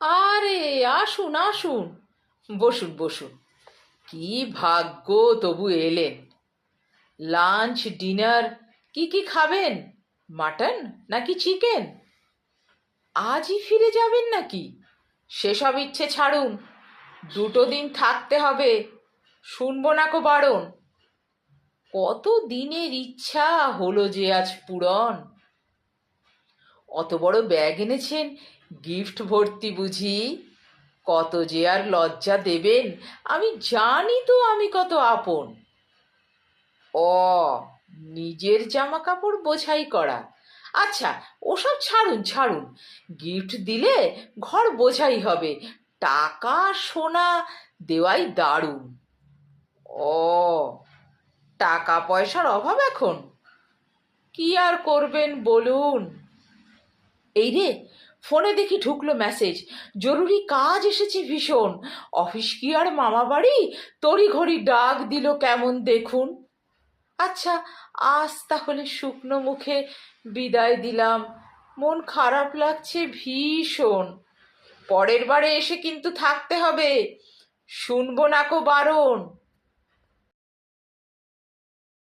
আরে, আসুন আসুন। বসুন বসুন। কি ভাগ্য তবু এলেন। লাঞ্চ, ডিনার, কি কি খাবেন? মাটন নাকি চিকেন? আজই ফিরে যাবেন নাকি? সেসব ইচ্ছে ছাড়ুন। দুটো দিন থাকতে হবে। শুনব না কো বারণ। কত দিনের ইচ্ছা হলো যে আজ পূরণ। অত বড় ব্যাগ এনেছেন গিফট ভর্তি বুঝি? কত যে আর লজ্জা দেবেন। আমি জানি তো আমি কত আপন। ও নিজের জামা কাপড় বোঝাই করা। আচ্ছা ওসব ছাড়ুন ছাড়ুন। গিফট দিলে ঘর বোঝাই হবে। টাকা, সোনা দেওয়াই দারুণ। ও টাকা পয়সার অভাব এখন? কি আর করবেন বলুন। এই রে ফোনে দেখি ঢুকলো মেসেজ জরুরি কাজ এসেছে ভীষণ। অফিস কি আর মামা বাড়ি তড়ি ঘড়ি ডাক দিল কেমন দেখুন? আচ্ছা আজ তাহলে শুকনো মুখে বিদায় দিলাম। মন খারাপ লাগছে ভীষণ। পরের বারে এসে কিন্তু থাকতে হবে। শুনব না কো বারণ।